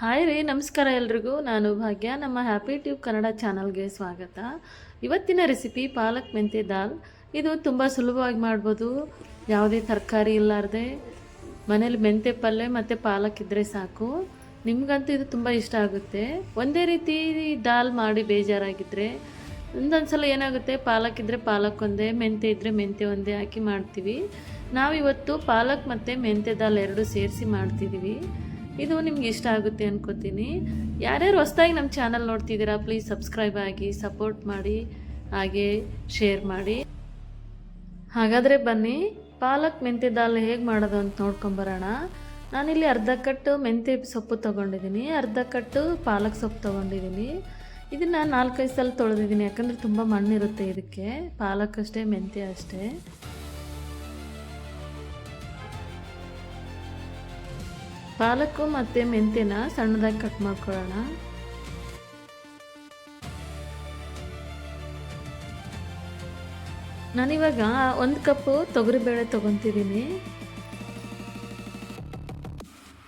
Hi ರೀ, ನಮಸ್ಕಾರ ಎಲ್ರಿಗೂ. ನಾನು ಭಾಗ್ಯ. ನಮ್ಮ ಹ್ಯಾಪಿ ಟ್ಯೂಬ್ ಕನ್ನಡ ಚಾನಲ್ಗೆ ಸ್ವಾಗತ. ಇವತ್ತಿನ ರೆಸಿಪಿ ಪಾಲಕ್ ಮೆಂತೆ ದಾಲ್. ಇದು ತುಂಬ ಸುಲಭವಾಗಿ ಮಾಡ್ಬೋದು. ಯಾವುದೇ ತರಕಾರಿ ಇಲ್ಲಾರ್ದೆ. ಮನೇಲಿ ಮೆಂತೆ ಪಲ್ಯ ಮತ್ತು ಪಾಲಕ್ ಇದ್ದರೆ ಸಾಕು. ನಿಮಗಂತೂ ಇದು ತುಂಬ ಇಷ್ಟ ಆಗುತ್ತೆ. ಒಂದೇ ರೀತಿ ದಾಲ್ ಮಾಡಿ ಬೇಜಾರಾಗಿದ್ದರೆ ಒಂದೊಂದು ಸಲ ಏನಾಗುತ್ತೆ, ಪಾಲಕ್ ಇದ್ದರೆ ಪಾಲಕ್ ಒಂದೇ ಮೆಂತೆ ಇದ್ದರೆ ಮೆಂತೆ ಒಂದೇ ಹಾಕಿ ಮಾಡ್ತೀವಿ. ನಾವಿವತ್ತು ಪಾಲಕ್ ಮತ್ತು ಮೆಂತೆ ದಾಲ್ ಎರಡು ಸೇರಿಸಿ ಮಾಡ್ತಿದ್ದೀವಿ ಇದು ನಿಮ್ಗೆ ಇಷ್ಟ ಆಗುತ್ತೆ ಅನ್ಕೋತೀನಿ. ಯಾರ್ಯಾರು ಹೊಸ್ದಾಗಿ ನಮ್ಮ ಚಾನಲ್ ನೋಡ್ತಿದ್ದೀರಾ ಪ್ಲೀಸ್ ಸಬ್ಸ್ಕ್ರೈಬ್ ಆಗಿ ಸಪೋರ್ಟ್ ಮಾಡಿ, ಹಾಗೆ ಶೇರ್ ಮಾಡಿ. ಹಾಗಾದರೆ ಬನ್ನಿ, ಪಾಲಕ್ ಮೆಂತ್ಯ ದಾಲ್ ಹೇಗೆ ಮಾಡೋದು ಅಂತ ನೋಡ್ಕೊಂಬರೋಣ. ನಾನಿಲ್ಲಿ ಅರ್ಧ ಕಟ್ಟು ಮೆಂತ್ಯ ಸೊಪ್ಪು ತೊಗೊಂಡಿದ್ದೀನಿ, ಅರ್ಧ ಕಟ್ಟು ಪಾಲಕ್ ಸೊಪ್ಪು ತೊಗೊಂಡಿದ್ದೀನಿ. ಇದನ್ನು ನಾಲ್ಕೈದು ಸಲ ತೊಳೆದಿದ್ದೀನಿ, ಯಾಕಂದರೆ ತುಂಬ ಮಣ್ಣಿರುತ್ತೆ ಇದಕ್ಕೆ. ಪಾಲಕ್ ಅಷ್ಟೇ, ಮೆಂತ್ಯ ಅಷ್ಟೇ. ಪಾಲಕ್ಕು ಮತ್ತು ಮೆಂತ್ಯನ ಸಣ್ಣದಾಗಿ ಕಟ್ ಮಾಡ್ಕೊಳ್ಳೋಣ. ನಾನಿವಾಗ ಒಂದು ಕಪ್ಪು ತೊಗರಿಬೇಳೆ ತೊಗೊತಿದ್ದೀನಿ.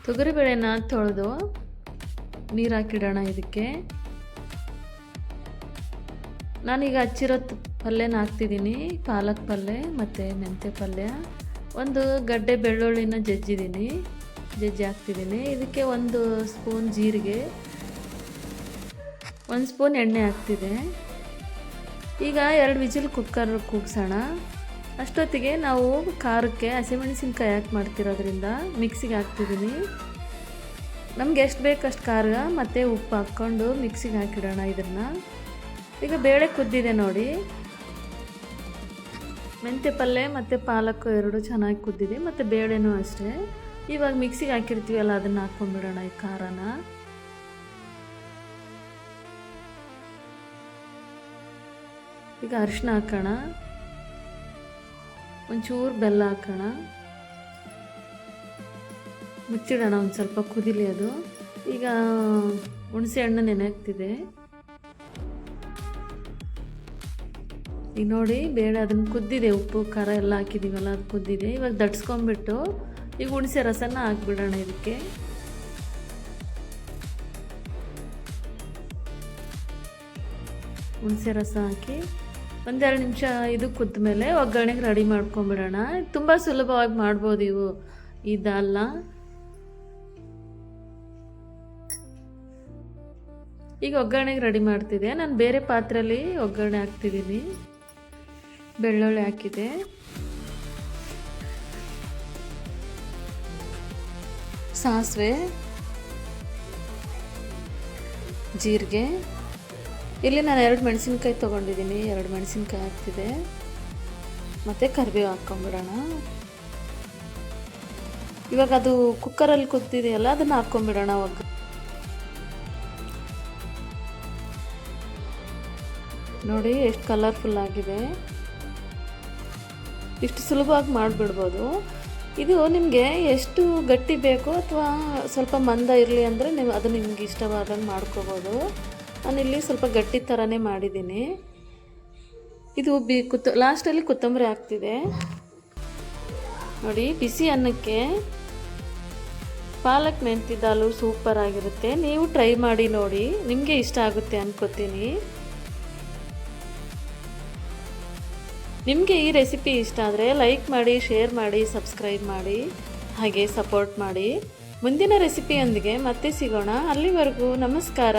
ತೊಗರಿಬೇಳೆನ ತೊಳೆದು ನೀರು ಹಾಕಿಡೋಣ ಇದಕ್ಕೆ. ನಾನೀಗ ಹಚ್ಚಿರೋ ಪಲ್ಯನ ಹಾಕ್ತಿದ್ದೀನಿ, ಪಾಲಕ್ ಪಲ್ಯ ಮತ್ತು ಮೆಂತ್ಯ ಪಲ್ಯ. ಒಂದು ಗಡ್ಡೆ ಬೆಳ್ಳುಳ್ಳಿನ ಜಜ್ಜಿದ್ದೀನಿ. ಜಜ್ಜಿ ಹಾಕ್ತಿದ್ದೀನಿ. ಇದಕ್ಕೆ ಒಂದು ಸ್ಪೂನ್ ಜೀರಿಗೆ, ಒಂದು ಸ್ಪೂನ್ ಎಣ್ಣೆ ಹಾಕ್ತಿದೆ ಈಗ ಎರಡು ವಿಜಿಲ್ ಕುಕ್ಕರ್ ಕೂಗ್ಸೋಣ. ಅಷ್ಟೊತ್ತಿಗೆ ನಾವು ಖಾರಕ್ಕೆ ಹಸಿಮೆಣಸಿನ್ಕಾಯಿ ಹಾಕಿ ಮಾಡ್ತಿರೋದ್ರಿಂದ ಮಿಕ್ಸಿಗೆ ಹಾಕ್ತಿದ್ದೀನಿ. ನಮ್ಗೆ ಎಷ್ಟು ಬೇಕು ಅಷ್ಟು ಖಾರ ಮತ್ತು ಉಪ್ಪು ಹಾಕ್ಕೊಂಡು ಮಿಕ್ಸಿಗೆ ಹಾಕಿಡೋಣ ಇದನ್ನು. ಈಗ ಬೇಳೆ ಕುದ್ದಿದೆ ನೋಡಿ. ಮೆಂತ್ಯ ಪಲ್ಯ ಮತ್ತು ಪಾಲಕ್ ಎರಡು ಚೆನ್ನಾಗಿ ಕುದ್ದಿದೆ, ಮತ್ತು ಬೇಳೆನೂ ಅಷ್ಟೇ. ಇವಾಗ ಮಿಕ್ಸಿಗೆ ಹಾಕಿರ್ತೀವಲ್ಲ, ಅದನ್ನು ಹಾಕ್ಕೊಂಡ್ಬಿಡೋಣ ಈ ಖಾರನ. ಈಗ ಅರಿಶಿನ ಹಾಕೋಣ. ಒಂಚೂರು ಬೆಲ್ಲ ಹಾಕೋಣ. ಮುಚ್ಚಿಡೋಣ, ಒಂದು ಸ್ವಲ್ಪ ಕುದಿಲಿ ಅದು. ಈಗ ಹುಣಸೆ ಹಣ್ಣು ನೆನೆ ಹಾಕ್ತಿದೆ ಈಗ ನೋಡಿ ಬೇಳೆ ಅದನ್ನು ಕುದ್ದಿದೆ ಉಪ್ಪು, ಖಾರ ಎಲ್ಲ ಹಾಕಿದ್ದೀವಲ್ಲ ಅದು ಕುದ್ದಿದೆ. ಇವಾಗ ದಟ್ಸ್ಕೊಂಬಿಟ್ಟು ಈಗ ಹುಣಸೆ ರಸನ ಹಾಕ್ಬಿಡೋಣ ಇದಕ್ಕೆ. ಹುಣಸೆ ರಸ ಹಾಕಿ ಒಂದೆರಡು ನಿಮಿಷ ಇದು ಕುದ್ದ ಮೇಲೆ ಒಗ್ಗರಣೆಗೆ ರೆಡಿ ಮಾಡ್ಕೊಂಬಿಡೋಣ. ತುಂಬ ಸುಲಭವಾಗಿ ಮಾಡ್ಬೋದು ಇವು. ಈ ದಾಲ್ನ ಈಗ ಒಗ್ಗರಣೆಗೆ ರೆಡಿ ಮಾಡ್ತಿದ್ದೆ. ನಾನು ಬೇರೆ ಪಾತ್ರೆಯಲ್ಲಿ ಒಗ್ಗರಣೆ ಹಾಕ್ತಿದ್ದೀನಿ. ಬೆಳ್ಳುಳ್ಳಿ ಹಾಕಿದೆ. ಸಾಸಿವೆ, ಜೀರಿಗೆ. ಇಲ್ಲಿ ನಾನು ಎರಡು ಮೆಣಸಿನ್ಕಾಯಿ ತೊಗೊಂಡಿದ್ದೀನಿ, ಎರಡು ಮೆಣಸಿನ್ಕಾಯಿ ಹಾಕ್ತಿದೆ ಮತ್ತು ಕರಿಬೇವು ಹಾಕ್ಕೊಂಬಿಡೋಣ. ಇವಾಗ ಅದು ಕುಕ್ಕರಲ್ಲಿ ಕುದ್ದಿದೆಯಲ್ಲ, ಅದನ್ನು ಹಾಕ್ಕೊಂಬಿಡೋಣ ಅವಾಗ. ನೋಡಿ, ಎಷ್ಟು ಕಲರ್ಫುಲ್ ಆಗಿದೆ. ಇಷ್ಟು ಸುಲಭವಾಗಿ ಮಾಡಿಬಿಡ್ಬೋದು. ಇದು ನಿಮಗೆ ಎಷ್ಟು ಗಟ್ಟಿ ಬೇಕೋ ಅಥವಾ ಸ್ವಲ್ಪ ಮಂದ ಇರಲಿ ಅಂದರೆ ನೀವು ಅದು ನಿಮ್ಗೆ ಇಷ್ಟವಾದಂಗೆ ಮಾಡ್ಕೋಬೋದು. ನಾನಿಲ್ಲಿ ಸ್ವಲ್ಪ ಗಟ್ಟಿ ಥರನೇ ಮಾಡಿದ್ದೀನಿ. ಇದು ಬಿ ಕುತ್ತ ಲಾಸ್ಟಲ್ಲಿ ಕೊತ್ತಂಬರಿ ಹಾಕ್ತಿದೆ ನೋಡಿ, ಬಿಸಿ ಅನ್ನಕ್ಕೆ ಪಾಲಕ್ ಮೆಂತಿ ದಾಲು ಸೂಪರ್ ಆಗಿರುತ್ತೆ. ನೀವು ಟ್ರೈ ಮಾಡಿ ನೋಡಿ, ನಿಮಗೆ ಇಷ್ಟ ಆಗುತ್ತೆ ಅನ್ಕೋತೀನಿ. ನಿಮಗೆ ಈ ರೆಸಿಪಿ ಇಷ್ಟ ಆದರೆ ಲೈಕ್ ಮಾಡಿ, ಶೇರ್ ಮಾಡಿ, ಸಬ್ಸ್ಕ್ರೈಬ್ ಮಾಡಿ, ಹಾಗೆ ಸಪೋರ್ಟ್ ಮಾಡಿ. ಮುಂದಿನ ರೆಸಿಪಿಯೊಂದಿಗೆ ಮತ್ತೆ ಸಿಗೋಣ. ಅಲ್ಲಿವರೆಗೂ ನಮಸ್ಕಾರ.